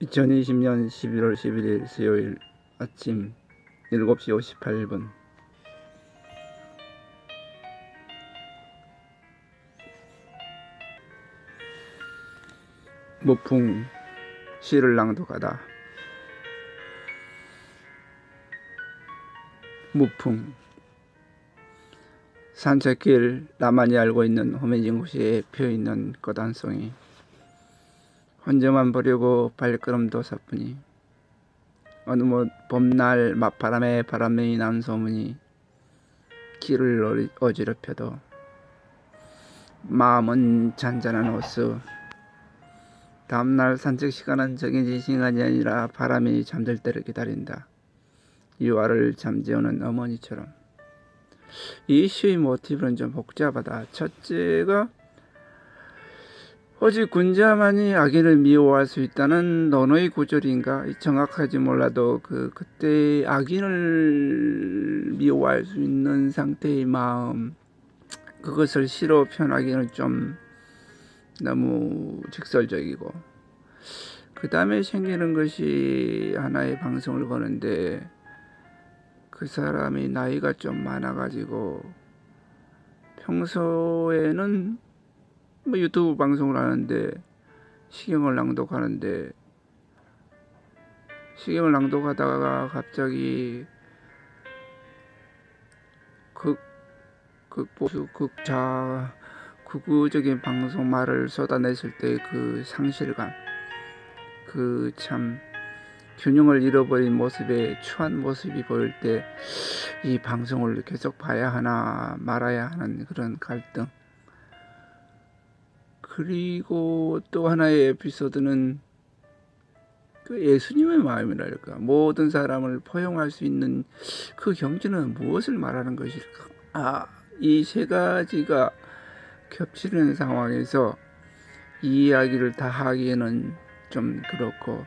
2020년 11월 11일 수요일 아침 7시 58분. 무풍 시를 낭독하다. 무풍. 산책길 나만이 알고 있는 곳에 피어있는 꽃한 송이 혼자만 보려고 발걸음도 사뿐히 어느 뭐 봄날 맞바람에 바람이 난 소문이 길을 어지럽혀도 마음은 잔잔한 호수. 다음날 산책 시간은 정해진 시간이 아니라 바람이 잠들 때를 기다린다. 유아를 잠재우는 어머니처럼. 이 시의 모티브는 좀 복잡하다. 첫째가 오직 군자만이 아기를 미워할 수 있다는 논어의 구절인가? 정확하지 몰라도 그 그때 아기를 미워할 수 있는 상태의 마음 그것을 시로 표현하기는 좀 너무 직설적이고. 그 다음에 생기는 것이 하나의 방송을 보는데 그 사람이 나이가 좀 많아가지고 평소에는 뭐 유튜브 방송을 하는데 시경을 낭독하는데 시경을 낭독하다가 갑자기 극, 극보수 극자 극우적인 방송 말을 쏟아냈을 때 그 상실감 그 참 균형을 잃어버린 모습에 추한 모습이 보일 때 이 방송을 계속 봐야 하나 말아야 하는 그런 갈등 그리고 또 하나의 에피소드는 그 예수님의 마음이랄까 모든 사람을 포용할 수 있는 그 경지는 무엇을 말하는 것일까 아 이 세 가지가 겹치는 상황에서 이 이야기를 다 하기에는 좀 그렇고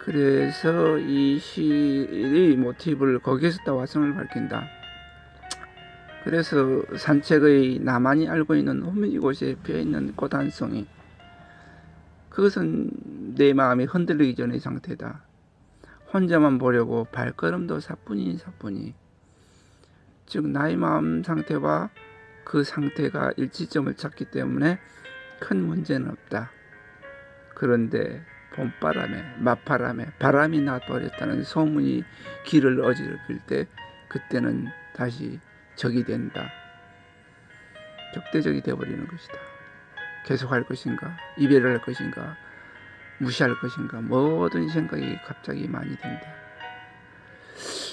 그래서 이 시의 모티브를 거기에서 다 와성을 밝힌다. 그래서 산책의 나만이 알고 있는 홈 이 곳에 피어있는 꽃 한 송이 그것은 내 마음이 흔들리기 전의 상태다. 혼자만 보려고 발걸음도 사뿐히 사뿐히 즉 나의 마음 상태와 그 상태가 일치점을 찾기 때문에 큰 문제는 없다. 그런데 봄바람에 맞바람에 바람이 나버렸다는 소문이 길을 어지럽힐 때 그때는 다시 적이 된다. 적대적이 되어버리는 것이다. 계속할 것인가 이별을 할 것인가 무시할 것인가 모든 생각이 갑자기 많이 든다.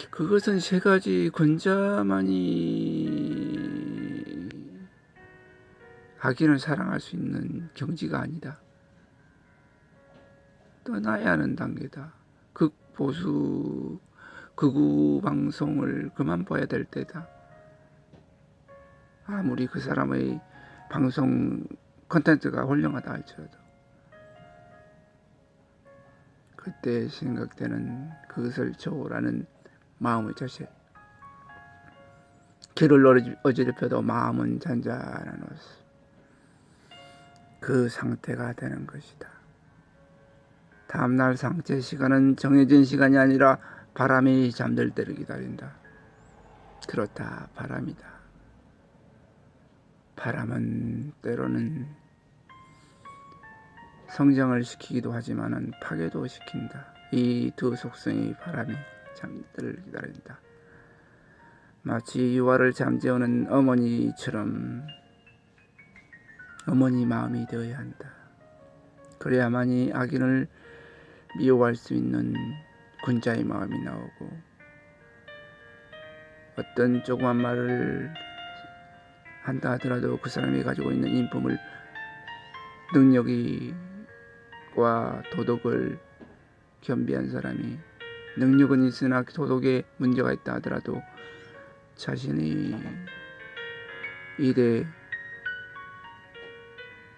그것은 세 가지 군자만이 아기를 사랑할 수 있는 경지가 아니다. 떠나야 하는 단계다. 극보수 극우 방송을 그만 봐야 될 때다. 아무리 그 사람의 방송 컨텐츠가 훌륭하다 할지라도 그때 생각되는 그것을 초월하는 마음의 자세. 길을 어지- 어지럽혀도 마음은 잔잔한 모습. 그 상태가 되는 것이다. 다음날 상체 시간은 정해진 시간이 아니라 바람이 잠들 때를 기다린다. 그렇다, 바람이다. 바람은 때로는 성장을 시키기도 하지만은 파괴도 시킨다. 이 두 속성이 바람이 잠들을 기다린다. 마치 유아를 잠재우는 어머니처럼 어머니 마음이 되어야 한다. 그래야만이 아기를 미워할 수 있는 군자의 마음이 나오고 어떤 조그만 말을 한다 하더라도 그 사람이 가지고 있는 인품을 능력이와 도덕을 겸비한 사람이 능력은 있으나 도덕에 문제가 있다 하더라도 자신이 일에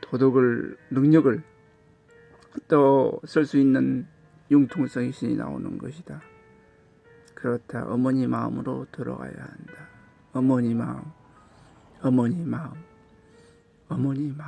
도덕을 능력을 또 쓸 수 있는 융통성이 신이 나오는 것이다. 그렇다. 어머니 마음으로 들어가야 한다. 어머니 마음, 어머니 마음, 어머니 마음.